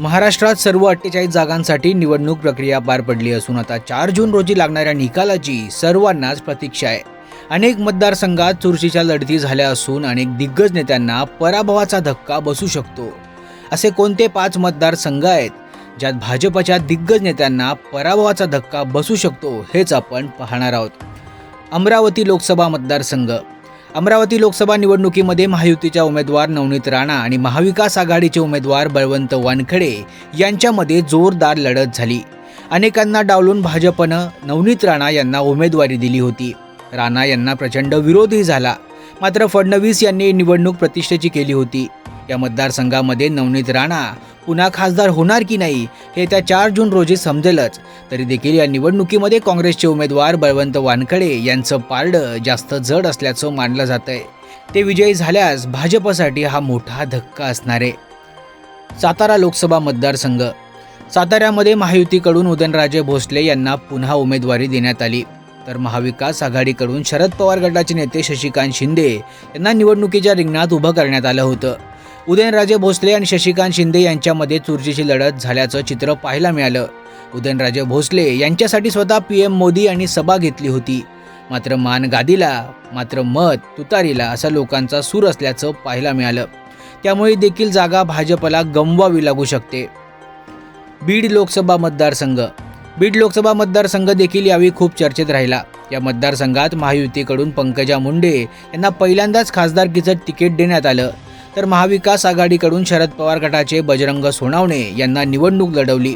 महाराष्ट्रात सर्व अठ्ठेचाळीस जागांसाठी निवडणूक प्रक्रिया पार पडली असून आता चार जून रोजी लागणाऱ्या निकालाची सर्वांनाच प्रतीक्षा आहे. अनेक मतदारसंघात चुरशीच्या लढती झाल्या असून अनेक दिग्गज नेत्यांना पराभवाचा धक्का बसू शकतो. असे कोणते पाच मतदारसंघ आहेत ज्यात भाजपच्या दिग्गज नेत्यांना पराभवाचा धक्का बसू शकतो हेच आपण पाहणार आहोत. अमरावती लोकसभा मतदारसंघ अमरावती लोकसभा निवडणुकीमध्ये महायुतीच्या उमेदवार नवनीत राणा आणि महाविकास आघाडीचे उमेदवार बळवंत वानखडे यांच्यामध्ये जोरदार लढत झाली. अनेकांना डावलून भाजपनं नवनीत राणा यांना उमेदवारी दिली होती. राणा यांना प्रचंड विरोधही झाला. मात्र फडणवीस यांनी निवडणूक प्रतिष्ठेची केली होती. या मतदारसंघामध्ये नवनीत राणा पुन्हा खासदार होणार की नाही हे त्या चार जून रोजी समजेलच. तरी देखील या निवडणुकीमध्ये काँग्रेसचे उमेदवार बळवंत वानखडे यांचं पारडं जास्त जड असल्याचं मानलं जात आहे ते विजयी झाल्यास भाजपसाठी हा मोठा धक्का असणार आहे. सातारा लोकसभा मतदारसंघ. साताऱ्यामध्ये महायुतीकडून उदयनराजे भोसले यांना पुन्हा उमेदवारी देण्यात आली. तर महाविकास आघाडीकडून शरद पवार गटाचे नेते शशिकांत शिंदे यांना निवडणुकीच्या रिंगणात उभं करण्यात आलं होतं. उदयनराजे भोसले आणि शशिकांत शिंदे यांच्यामध्ये चुरशीची लढत झाल्याचं चित्र पाहायला मिळालं. उदयनराजे भोसले यांच्यासाठी स्वतः पी एम मोदी यांनी सभा घेतली होती. मात्र मान गादीला मात्र मत तुतारीला असा लोकांचा सूर असल्याचं पाहायला मिळालं. त्यामुळे देखील जागा भाजपला गमवावी लागू शकते. बीड लोकसभा मतदारसंघ. बीड लोकसभा मतदारसंघ देखील यावेळी खूप चर्चेत राहिला. या मतदारसंघात महायुतीकडून पंकजा मुंडे यांना पहिल्यांदाच खासदारकीचं तिकीट देण्यात आलं. तर महाविकास आघाडीकडून शरद पवार गटाचे बजरंग सोनावणे यांना निवडणूक लढवली.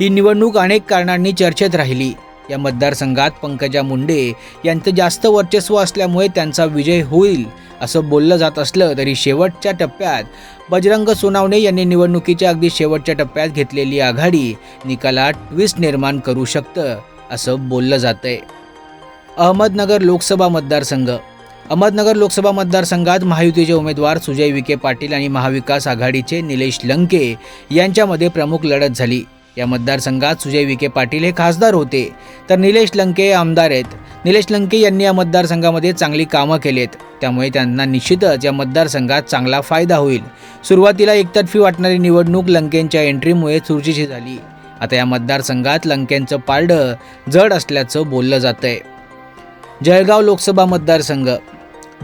ही निवडणूक अनेक कारणांनी चर्चेत राहिली. या मतदारसंघात पंकजा मुंडे यांचं जास्त वर्चस्व असल्यामुळे त्यांचा विजय होईल असं बोललं जात असलं तरी शेवटच्या टप्प्यात बजरंग सोनावणे यांनी निवडणुकीच्या अगदी शेवटच्या टप्प्यात घेतलेली आघाडी निकालात ट्विस्ट निर्माण करू शकतं असं बोललं जातंय. अहमदनगर लोकसभा मतदारसंघ अहमदनगर लोकसभा मतदारसंघात महायुतीचे उमेदवार सुजय विखे पाटील आणि महाविकास आघाडीचे निलेश लंके यांच्यामध्ये प्रमुख लढत झाली. या मतदारसंघात सुजय विखे पाटील हे खासदार होते. तर निलेश लंके आमदार आहेत. निलेश लंके यांनी या मतदारसंघामध्ये चांगली कामं केलीत. त्यामुळे त्यांना निश्चितच या मतदारसंघात चांगला फायदा होईल. सुरुवातीला एकतर्फी वाटणारी निवडणूक लंकेंच्या एंट्रीमुळे चुरशीची झाली. आता या मतदारसंघात लंकेंचं पारडं जड असल्याचं बोललं जातंय. जळगाव लोकसभा मतदारसंघ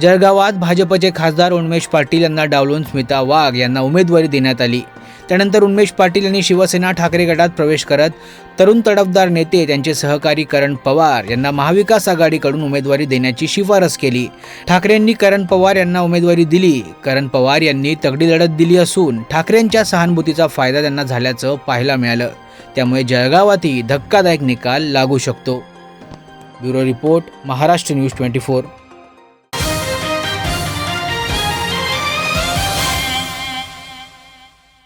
जळगावात भाजपचे खासदार उन्मेश पाटील यांना डावलून स्मिता वाघ यांना उमेदवारी देण्यात आली. त्यानंतर उन्मेश पाटील यांनी शिवसेना ठाकरे गटात प्रवेश करत तरुण तडफदार नेते त्यांचे सहकारी करण पवार यांना महाविकास आघाडीकडून उमेदवारी देण्याची शिफारस केली. ठाकरेंनी करण पवार यांना उमेदवारी दिली. करण पवार यांनी तगडी लढत दिली असून ठाकरेंच्या सहानुभूतीचा फायदा त्यांना झाल्याचं पाहायला मिळालं. त्यामुळे जळगावातही धक्कादायक निकाल लागू शकतो. Bureau report Maharashtra news twenty four.